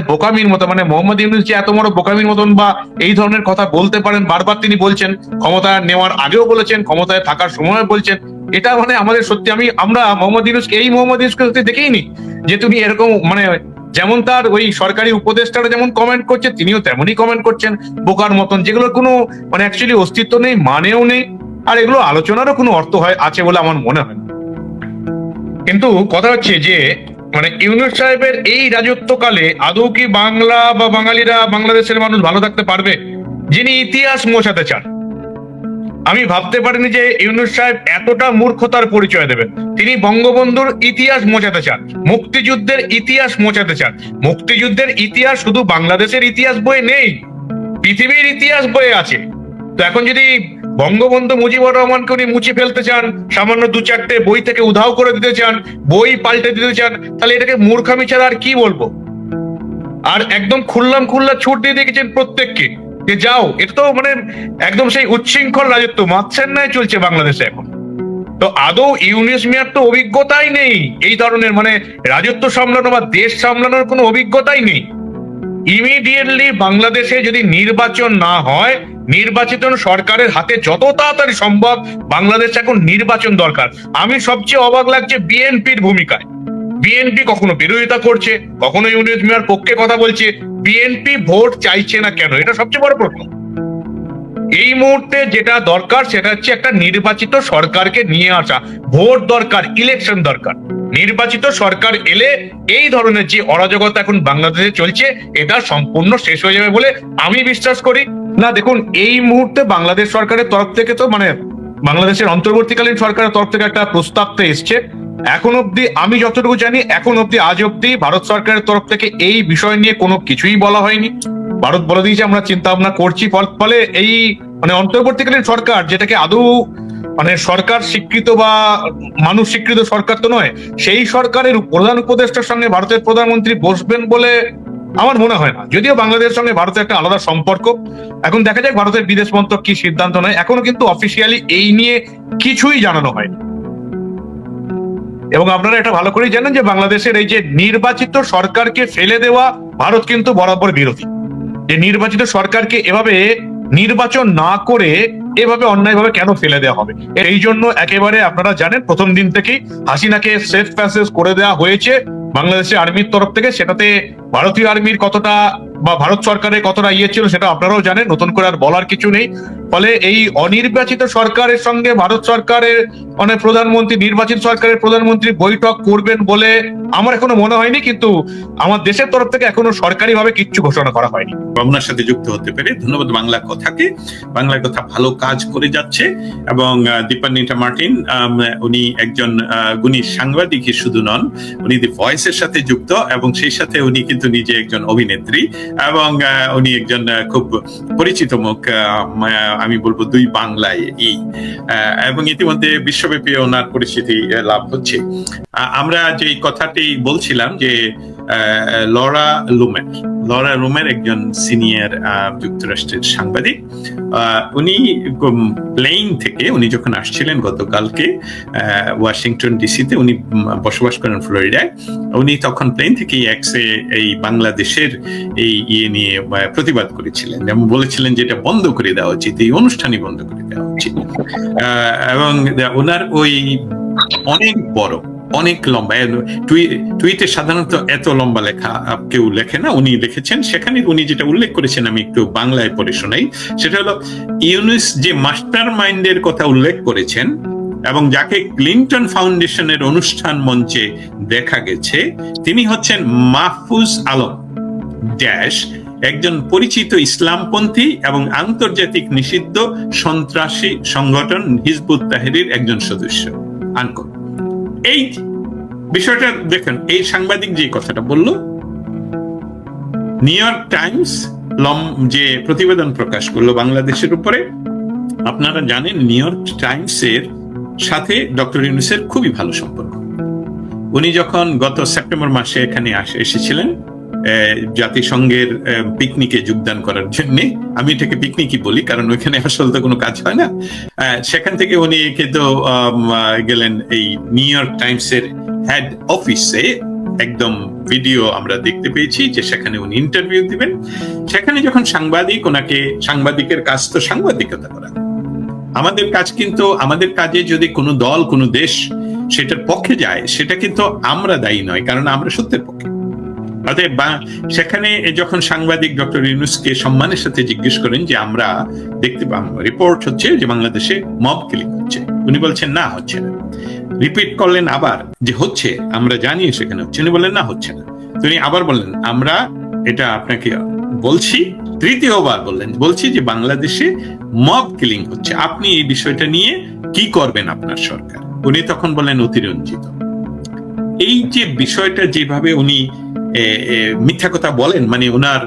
বোকামির মতো মানে মোহাম্মদ ইউনুস যে এত বড় বোকামির মতন বা এই ধরনের কথা বলতে পারেন, বারবার তিনি বলছেন, ক্ষমতা নেওয়ার আগেও বলেছেন, ক্ষমতায় থাকার সময় বলছেন, এটা মানে আমাদের সত্যি, আমি, আমরা মোহাম্মদ ইউনুসকে, এই মোহাম্মদ ইউনুসকে সত্যি দেখেই নি যে তুমি এরকম মানে যেমন তার ওই সরকারি উপদেষ্টারা যেমন কমেন্ট করছে, তিনিও তেমনই কমেন্ট করছেন, বোকার মতন, যেগুলোর কোনো মানে অ্যাকচুয়ালি অস্তিত্ব নেই, মানেও নেই, আর এগুলো আলোচনারও কোনো অর্থ হয়, আছে বলে আমার মনে হয় কিন্তু কথা হচ্ছে যে মানে ইউনুস সাহেবের এই রাজত্বকালে আদৌ কি বাংলা বা বাঙালিরা বাংলাদেশের মানুষ ভালো থাকতে পারবে? যিনি ইতিহাস মোছাতে চান। আমি ভাবতে পারিনি যে ইউনুস সাহেব এতটা মূর্খতার পরিচয় দেবেন। তিনি বঙ্গবন্ধুর ইতিহাস মোছাতে চান, মুক্তিযুদ্ধের ইতিহাস মোছাতে চান। মুক্তিযুদ্ধের ইতিহাস শুধু বাংলাদেশের ইতিহাস বইয়ে নেই, পৃথিবীর ইতিহাস বইয়ে আছে। তো এখন যদি বঙ্গবন্ধু মুজিবুর রহমানকে উনি মুছে ফেলতে চান, সামান্য দু চারটে বই থেকে উধাও করে দিতে চান, বই পাল্টে দিতে চান, তাহলে এটাকে মূর্খামি ছাড়া আর কি বলব? আর একদম খুললাম খুল্লা ছুট দিয়ে দেখেছেন প্রত্যেককে, যে যাও, এটা তো মানে একদম সেই উচ্ছৃঙ্খল রাজত্ব মাছের ন্যায় চলছে বাংলাদেশে এখন। তো আদৌ ইউনিস মিয়ার তো অভিজ্ঞতাই নেই, এই ধরনের মানে রাজত্ব সামলানো বা দেশ সামলানোর কোনো অভিজ্ঞতাই নেই। ইমিডিয়েটলি বাংলাদেশে যদি নির্বাচন না হয় নির্বাচিত সরকারের হাতে যত তাড়াতাড়ি সম্ভব বাংলাদেশ এখন নির্বাচন দরকার। আমি সবচেয়ে অবাক লাগছে বিএনপির ভূমিকায়। বিএনপি কখনো বিরোধিতা করছে, কখনো ইউনিট মেয়ার পক্ষে কথা বলছে, বিএনপি ভোট চাইছে না কেন? এটা সবচেয়ে বড় প্রশ্ন। এই মুহূর্তে যেটা দরকার সেটা হচ্ছে একটা নির্বাচিত সরকারকে নিয়ে আসা। ভোট দরকার ইলেকশন দরকার। নির্বাচিত সরকার এলে এই ধরনের যে অরাজকতা এখন বাংলাদেশে চলছে, এটা সম্পূর্ণ শেষ হয়ে যাবে বলে আমি বিশ্বাস করি। না, দেখুন, এই মুহূর্তে বাংলাদেশ সরকারের তরফ থেকে তো মানে বাংলাদেশের অন্তর্বর্তীকালীন সরকারের তরফ থেকে একটা প্রস্তাব তো এসছে। এখন অব্দি আমি যতটুকু জানি, এখন অব্দি আজ অব্দি ভারত সরকারের তরফ থেকে এই বিষয় নিয়ে কোনো কিছুই বলা হয়নি। ভারত বলে দিয়েছে, আমরা চিন্তা ভাবনা করছি ফল- এই মানে অন্তর্বর্তীকালীন সরকার, যেটাকে আদৌ মানে সরকার স্বীকৃত বা মানুষ স্বীকৃত সরকার তো নয়, সেই সরকারের প্রধান উপদেষ্টার সঙ্গে ভারতের প্রধানমন্ত্রী বসবেন বলে আমার মনে হয় না। যদিও বাংলাদেশের সঙ্গে ভারতের একটা আলাদা সম্পর্ক, এখন দেখা যাক ভারতের বিদেশ মন্ত্রক কি সিদ্ধান্ত নেয়। এখনও কিন্তু অফিসিয়ালি এই নিয়ে কিছুই জানানো হয়নি। এবং আপনারা এটা ভালো করেই জানেন যে বাংলাদেশের এই যে নির্বাচিত সরকারকে ফেলে দেওয়া ভারত কিন্তু বরাবর বিরোধী। যে নির্বাচিত সরকারকে এভাবে নির্বাচন না করে এভাবে অন্যায়ভাবে কেন ফেলে দেওয়া হবে? এই জন্য একেবারে আপনারা জানেন, প্রথম দিন থেকেই হাসিনাকে সেফ প্যাসেজ করে দেওয়া হয়েছে। বাংলাদেশের আর্মির তরফ থেকে সেটাতে ভারতীয় আর্মির কতটা বা ভারত সরকারের কতটা ইয়ে ছিল সেটা আপনারাও জানেন, নতুন করে আর বলার কিছু নেই। ফলে এই অনির্বাচিত সরকারের সঙ্গে ভারত সরকারের মানে প্রধানমন্ত্রী, নির্বাচিত সরকারের প্রধানমন্ত্রী বৈঠক করবেন বলে আমার এখনও মনে হয়নি কিন্তু আমার দেশের তরফ থেকে এখনও সরকারিভাবে কিচ্ছু ঘোষণা করা হয়নি। ভাবনার সাথে যুক্ত হতে পেরে ধন্যবাদ বাংলা কথাকে। বাংলা কথা ভালো কাজ করে যাচ্ছে এবং দীপান্বিতা মার্টিন উনি একজন গুণী সাংবাদিকই শুধু নন উনি দি ভয়েসের সাথে যুক্ত এবং সেই সাথে উনি কিন্তু নিজে একজন অভিনেত্রী এবং উনি একজন খুব পরিচিত মুখ আমি বলব দুই বাংলায় ই আহ, এবং ইতিমধ্যে বিশ্বব্যাপী ওনার পরিচিতি লাভ হচ্ছে। আমরা যে কথাটি বলছিলাম যে লরা লুমের, লরা রুমের একজন সিনিয়র যুক্তরাষ্ট্রের সাংবাদিক। উনি প্লেইন থেকে উনি যখন আসছিলেন গতকালকে ওয়াশিংটন ডিসিতে, উনি বসবাস করেন ফ্লোরিডায়, উনি তখন প্লেন থেকে এক্সে এই বাংলাদেশের এই ইয়ে নিয়ে প্রতিবাদ করেছিলেন। এবং বলেছিলেন যে, এটা বন্ধ করে দেওয়া উচিত, এই অনুষ্ঠানই বন্ধ করে দেওয়া উচিত। এবং ওনার ওই অনেক বড় অনেক লম্বা। টুইটে সাধারণত এত লম্বা লেখা কেউ লেখে না, উনি লিখেছেন। সেখানে উনি যেটা উল্লেখ করেছেন, আমি একটু বাংলায় পড়ে শোনাই। সেটা হলো, ইউনুস যে মাস্টার মাইন্ডের কথা উল্লেখ করেছেন এবং যাকে ক্লিন্টন ফাউন্ডেশনের অনুষ্ঠান মঞ্চে দেখা গেছে, তিনি হচ্ছেন মাহফুজ আলম। ড্যাশ, একজন পরিচিত ইসলামপন্থী এবং আন্তর্জাতিক নিষিদ্ধ সন্ত্রাসী সংগঠন হিজবুত তাহেরির একজন সদস্য। আনকোট। এই বিষয়টা দেখেন, এই সাংবাদিক যে কথাটা বলল নিউ ইয়র্ক টাইমস লম, যে প্রতিবেদন প্রকাশ করল বাংলাদেশের উপরে, আপনারা জানেন নিউ ইয়র্ক টাইমস এর সাথে ডক্টর ইউনুসের খুবই ভালো সম্পর্ক। উনি যখন গত সেপ্টেম্বর মাসে এখানে এসেছিলেন জাতিসংঘের পিকনিকে যোগদান করার জন্য। আমি এটাকে পিকনিকই বলি, কারণ ওইখানে আসলে তো কোনো কাজ হয় না। সেখান থেকে উনি কিন্তু গেলেন এই নিউ ইয়র্ক টাইমস এর হেড অফিসে। একদম ভিডিও আমরা দেখতে পেয়েছি যে সেখানে উনি ইন্টারভিউ দিবেন। সেখানে যখন সাংবাদিক ওনাকে, সাংবাদিকের কাজ তো সাংবাদিকতা করা। আমাদের কাজ কিন্তু, আমাদের কাজে যদি কোনো দল, কোনো দেশ সেটার পক্ষে যায়, সেটা কিন্তু আমরা দায়ী নয়, কারণ আমরা সত্যের পক্ষে। অতএব সেখানে যখন সাংবাদিক ডক্টর ইউনুসকে সম্মানের সাথে জিজ্ঞেস করেন যে আমরা দেখতে রিপোর্ট হচ্ছে যে বাংলাদেশে মব কিলিং হচ্ছে। উনি বলছেন, না, হচ্ছে না। রিপিট করলেন আবার যে হচ্ছে, আমরা জানি সেখানে হচ্ছে। উনি বললেন, না, হচ্ছে না। তিনি আবার বললেন, আমরা এটা আপনাকে বলছি, তৃতীয়বার বললেন, বলছি যে বাংলাদেশে মব কিলিং হচ্ছে। আপনি এই বিষয়টা নিয়ে কি করবেন আপনার সরকার? উনি তখন বললেন, অতিরঞ্জিত। এই যে বিষয়টা যেভাবে উনি মিথ্যা কথা বলেন মানে ওনার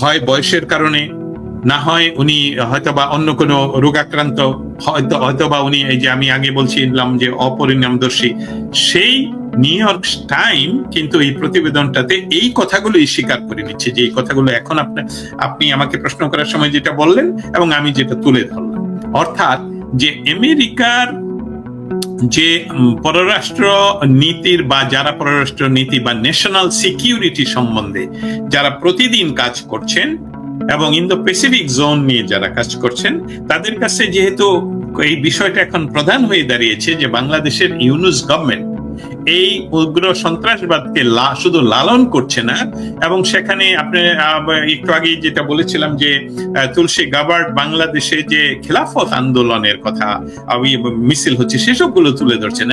হয় বয়সের কারণে, না হয় উনি হয়তোবা অন্য কোনো রোগাক্রান্ত, হয়তো, হয়তোবা উনি এই যে আমি আগে বলছিলাম যে অপরিণামদর্শী, সেই নিউ ইয়র্ক টাইম কিন্তু এই প্রতিবেদনটাতে এই কথাগুলোই স্বীকার করে নিচ্ছে যে এই কথাগুলো এখন আপনি আপনি আমাকে প্রশ্ন করার সময় যেটা বললেন এবং আমি যেটা তুলে ধরলাম। অর্থাৎ যে আমেরিকার যে পররাষ্ট্র নীতির বা যারা পররাষ্ট্র নীতি বা ন্যাশনাল সিকিউরিটি সম্বন্ধে যারা প্রতিদিন কাজ করছেন এবং ইন্দো প্যাসিফিক জোন নিয়ে যারা কাজ করছেন, তাদের কাছে যেহেতু এই বিষয়টা এখন প্রধান হয়ে দাঁড়িয়েছে যে, বাংলাদেশের ইউনুস গভর্নমেন্ট এই উগ্র সন্ত্রাসবাদকে শুধু লালন করছে না এবং সেখানে আপনি একটু আগে যেটা বলেছিলাম যে তুলসী গাবার্ড বাংলাদেশে যে খেলাফত আন্দোলনের কথা মিছিল হচ্ছে সেসবগুলো তুলে ধরছেন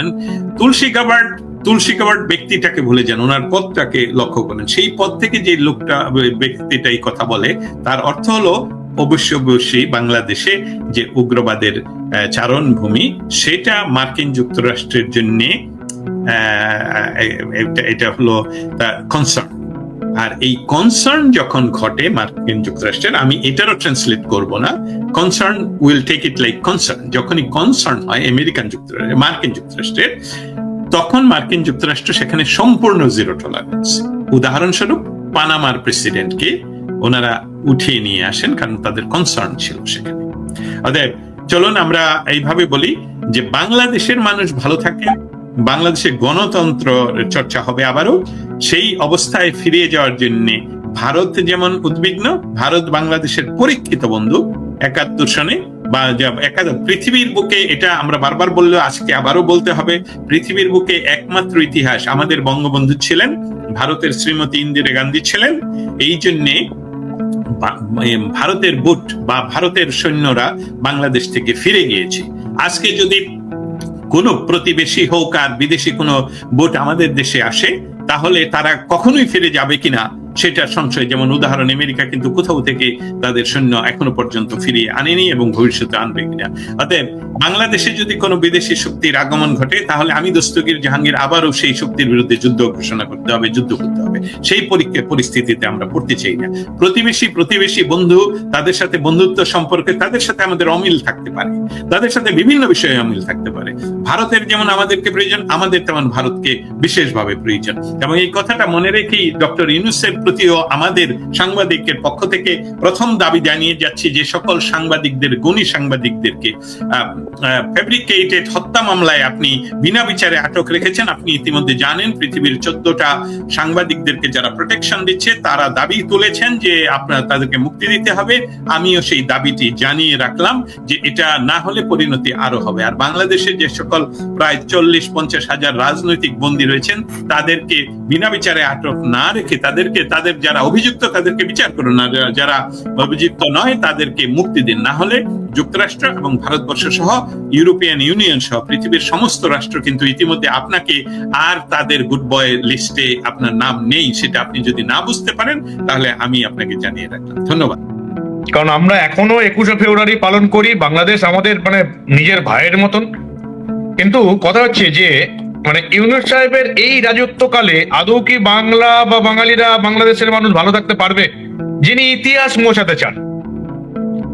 তুলসী গাবার্ড তুলসী গাবার্ড ব্যক্তিটাকে ভুলে যান ওনার পদটাকে লক্ষ্য করেন। সেই পদ থেকে যে লোকটা ব্যক্তিটা এই কথা বলে তার অর্থ হলো অবশ্য অবশ্যই বাংলাদেশে যে উগ্রবাদের আহ, চারণভূমি সেটা মার্কিন যুক্তরাষ্ট্রের জন্য এটা হলো কনসার্ন আর এই কনসার্ন যখন ঘটে মার্কিন যুক্তরাষ্ট্রের, আমি এটারও ট্রান্সলেট করব না। Concern will take it like concern যখনই কনসার্ন হয় আমেরিকান যুক্তরাষ্ট্রের মার্কিন যুক্তরাষ্ট্রের, তখন মার্কিন যুক্তরাষ্ট্র সেখানে সম্পূর্ণ জিরো টলারেন্স উদাহরণস্বরূপ, পানামার প্রেসিডেন্টকে ওনারা উঠিয়ে নিয়ে আসেন, কারণ তাদের কনসার্ন ছিল সেখানে। অতএব, চলুন আমরা এইভাবে বলি যে বাংলাদেশের মানুষ ভালো থাকে বাংলাদেশে গণতন্ত্র চর্চা হবে আবারও। সেই অবস্থায় ফিরিয়ে যাওয়ার জন্য ভারত যেমন উদ্বিগ্ন, ভারত বাংলাদেশের পরীক্ষিত বন্ধু, একাত্তর সনে বা যা- একাদ- পৃথিবীর বুকে এটা আমরা বারবার বললেও আজকে আবারও বলতে হবে, পৃথিবীর বুকে একমাত্র ইতিহাস আমাদের বঙ্গবন্ধু ছিলেন, ভারতের শ্রীমতী ইন্দিরা গান্ধী ছিলেন। এই জন্যে ভারতের বুট বা ভারতের সৈন্যরা বাংলাদেশ থেকে ফিরে গিয়েছে। আজকে যদি কোনো প্রতিবেশী হোক আর বিদেশি কোনো বোট আমাদের দেশে আসে, তাহলে তারা কখনোই ফিরে যাবে কিনা সেটা সংশয়। যেমন উদাহরণ, আমেরিকা কিন্তু কোথাও থেকে তাদের সৈন্য এখনও পর্যন্ত ফিরিয়ে আনেনি এবং ভবিষ্যতে আনবে কিনা। অতএব বাংলাদেশে যদি কোনো বিদেশি শক্তির আগমন ঘটে, তাহলে আমি দস্তগীর জাহাঙ্গীর আবারও সেই শক্তির বিরুদ্ধে যুদ্ধ ঘোষণা করতে হবে, যুদ্ধ করতে হবে। সেই পরীক্ষা পরিস্থিতিতে আমরা পড়তে চাই না। প্রতিবেশী প্রতিবেশী বন্ধু তাদের সাথে বন্ধুত্ব সম্পর্কে তাদের সাথে আমাদের অমিল থাকতে পারে। তাদের সাথে বিভিন্ন বিষয়ে অমিল থাকতে পারে। ভারতের যেমন আমাদেরকে প্রয়োজন, আমাদের তেমন ভারতকে বিশেষভাবে প্রয়োজন। এবং এই কথাটা মনে রেখেই ডক্টর ইউনুসের প্রতিও আমাদের সাংবাদিকের পক্ষ থেকে প্রথম দাবি জানিয়ে যাচ্ছি যে সকল সাংবাদিকদের, গুণী সাংবাদিকদেরকে ফেব্রিকেটেড হত্যা মামলায় আপনি বিনা বিচারে আটক রেখেছেন। আপনি ইতিমধ্যে জানেন পৃথিবীর চোদ্দটা সাংবাদিকদেরকে যারা প্রোটেকশন দিচ্ছে, তারা দাবি তুলেছেন যে আপনার, তাদেরকে মুক্তি দিতে হবে। আমিও সেই দাবিটি জানিয়ে রাখলাম যে এটা না হলে পরিণতি আরও হবে। আর বাংলাদেশে যে সকল প্রায় চল্লিশ, পঞ্চাশ হাজার রাজনৈতিক বন্দী রয়েছেন, তাদেরকে বিনা বিচারে আটক না রেখে তাদেরকে তাদের যারা অভিযুক্ত, তাদেরকে বিচার করুন। যারা- যারা অভিযুক্ত নয়, তাদেরকে মুক্তি দিন। না হলে যুক্তরাষ্ট্র এবং ভারতবর্ষ সহ ইউরোপিয়ান ইউনিয়ন সহ পৃথিবীর সমস্ত রাষ্ট্র কিন্তু ইতিমধ্যে আপনাকে আর তাদের গুড বয় লিস্টে আপনার নাম নেই, সেটা আপনি যদি না বুঝতে পারেন, তাহলে আমি আপনাকে জানিয়ে রাখলাম। ধন্যবাদ। কারণ আমরা এখনও একুশে ফেব্রুয়ারি পালন করি, বাংলাদেশ আমাদের মানে নিজের ভাইয়ের মতন। কিন্তু কথা হচ্ছে যে মানে ইউনুস সাহেবের এই রাজত্বকালে আদৌ কি বাংলা বা বাঙালিরা বাংলাদেশের মানুষ ভালো থাকতে পারবে? যিনি ইতিহাস মোছাতে চান।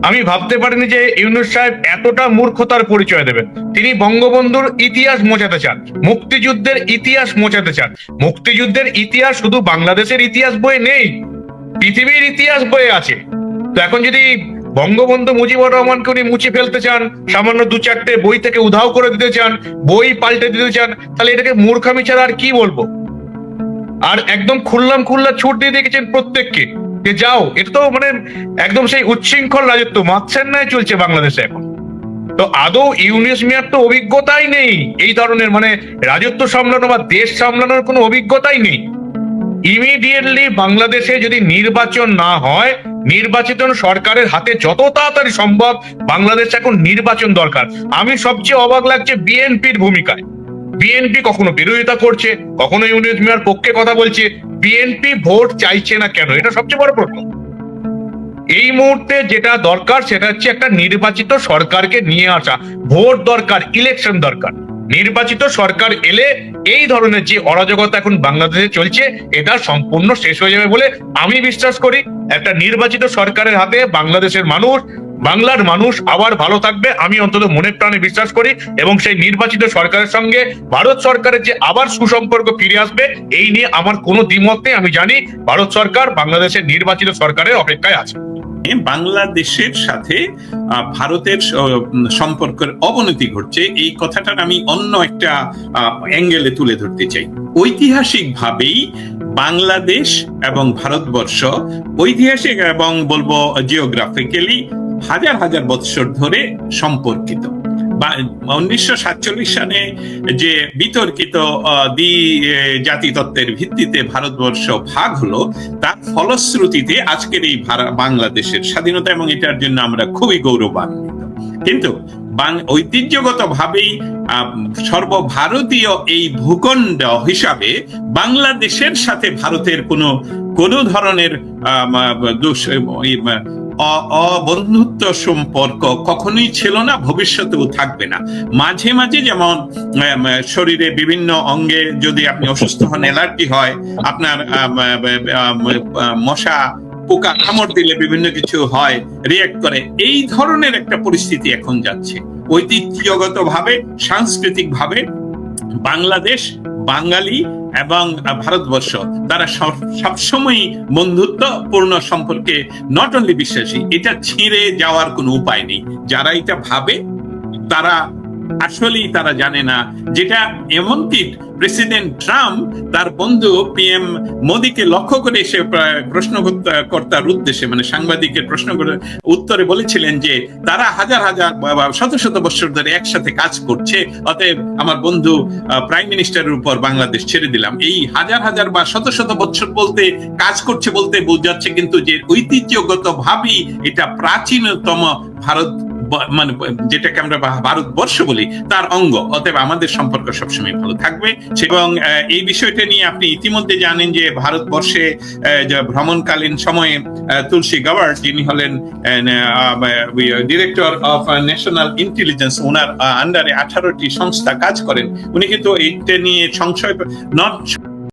আমি ভাবতে পারিনি যে ইউনুস সাহেব এতটা মূর্খতার পরিচয় দেবেন। তিনি বঙ্গবন্ধুর ইতিহাস মোছাতে চান, মুক্তিযুদ্ধের ইতিহাস মোছাতে চান। মুক্তিযুদ্ধের ইতিহাস শুধু বাংলাদেশের ইতিহাস বইয়ে নেই, পৃথিবীর ইতিহাস বইয়ে আছে। তো এখন যদি বঙ্গবন্ধু মুজিবুর রহমানকে উনি মুছে ফেলতে চান, সামান্য দু চারটে বই থেকে উধাও করে দিতে চান, বই পাল্টে দিতে চান, তাহলে এটাকে মূর্খামি ছাড়া আর কি বলব? আর একদম খুললাম খুল্লা ছুট দিয়ে দেখেছেন প্রত্যেককে, যে যাও, এটা তো মানে একদম সেই উচ্ছৃঙ্খল রাজত্ব মাছের ন্যায় চলছে বাংলাদেশে এখন। তো আদৌ ইউনিস মিয়ার তো অভিজ্ঞতাই নেই, এই ধরনের মানে রাজত্ব সামলানো বা দেশ সামলানোর কোনো অভিজ্ঞতাই নেই। ইমিডিয়েটলি বাংলাদেশে যদি নির্বাচন না হয় নির্বাচিত সরকারের হাতে যত তাড়াতাড়ি সম্ভব বাংলাদেশ এখন নির্বাচন দরকার। আমি সবচেয়ে অবাক লাগছে বিএনপির ভূমিকায়। বিএনপি কখনো বিরোধিতা করছে, কখনো ইউনিস মিয়ার পক্ষে কথা বলছে, বিএনপি ভোট চাইছে না কেন? এটা সবচেয়ে বড় প্রশ্ন। এই মুহূর্তে যেটা দরকার সেটা হচ্ছে একটা নির্বাচিত সরকারকে নিয়ে আসা। ভোট দরকার, ইলেকশন দরকার। নির্বাচিত সরকার এলে এই ধরনের যে অরাজকতা এখন বাংলাদেশে চলছে, এটা সম্পূর্ণ শেষ হয়ে যাবে বলে আমি বিশ্বাস করি। একটা নির্বাচিত সরকারের হাতে বাংলাদেশের মানুষ, বাংলার মানুষ আবার ভালো থাকবে, আমি অন্তত মনে প্রাণে বিশ্বাস করি। এবং সেই নির্বাচিত সরকারের সঙ্গে ভারত সরকারের যে আবার সুসম্পর্ক ফিরে আসবে, এই নিয়ে আমার কোনো দ্বিমত নেই, আমি জানি ভারত সরকার বাংলাদেশের নির্বাচিত সরকারের অপেক্ষায় আছে। বাংলাদেশের সাথে ভারতের সম্পর্কের অবনতি ঘটছে। এই কথাটার আমি অন্য একটা অ্যাঙ্গেলে তুলে ধরতে চাই। ঐতিহাসিকভাবেই বাংলাদেশ এবং ভারতবর্ষ ঐতিহাসিক এবং বলব জিওগ্রাফিক্যালি হাজার হাজার বৎসর ধরে সম্পর্কিত। উনিশশো সাতচল্লিশ সালে যে বিতর্কিত দ্বি জাতিতত্ত্বের ভিত্তিতে ভারতবর্ষ ভাগ হলো, তার ফলশ্রুতিতে আজকের এই বাংলাদেশের স্বাধীনতা এবং এটার জন্য আমরা খুবই গৌরবান্বিত। কিন্তু ঐতিহ্যগত ভাবেই সর্বভারতীয় এই ভূখণ্ড হিসাবে বাংলাদেশের সাথে ভারতের কোনো কোনো ধরনের অবন্ধুত্ব সম্পর্ক কখনোই ছিল না, ভবিষ্যতেও থাকবে না। মাঝে মাঝে যেমন শরীরে বিভিন্ন অঙ্গে যদি আপনি অসুস্থ হন, অ্যালার্জি হয়, আপনার মশা, পোকা কামড় দিলে বিভিন্ন কিছু হয় রিয়েক্ট করে, এই ধরনের একটা পরিস্থিতি এখন যাচ্ছে। ঐতিহ্যগত ভাবে সাংস্কৃতিক ভাবে বাংলাদেশ বাঙালি এবং ভারতবর্ষ, তারা সবসময় বন্ধুত্বপূর্ণ সম্পর্কে নট অনলি বিশ্বাসী, এটা ছিঁড়ে যাওয়ার কোনো উপায় নেই। যারা এটা ভাবে, তারা আসলেই তারা জানে না। যেটা এমনকি প্রেসিডেন্ট ট্রাম্প তার বন্ধু পিএম মোদীকে লক্ষ্য করে সে প্রায় প্রশ্নকর্তার উদ্দেশ্যে মানে সাংবাদিকের প্রশ্ন করে উত্তরে বলেছিলেন যে, তারা হাজার হাজার শত শত বছর ধরে একসাথে কাজ করছে, অতএব আমার বন্ধু প্রাইম মিনিস্টারের উপর বাংলাদেশ ছেড়ে দিলাম। এই হাজার হাজার বা, শত শত বছর বলতে, কাজ করছে বলতে বোঝাচ্ছে কিন্তু যে ঐতিহ্যগত ভাবেই এটা প্রাচীনতম ভারত মানে যেটাকে আমরা ভারতবর্ষ বলি, তার অঙ্গ। অতএব আমাদের সম্পর্ক সবসময় ভালো থাকবে। এবং এই বিষয়টা নিয়ে আপনি ইতিমধ্যে জানেন যে ভারতবর্ষে ভ্রমণকালীন সময়ে তুলসী গাওয়ার, যিনি হলেন ডিরেক্টর অফ ন্যাশনাল ইন্টেলিজেন্স ওনার আন্ডারে আঠারোটি সংস্থা কাজ করেন। উনি কিন্তু এইটা নিয়ে সংশয়, নট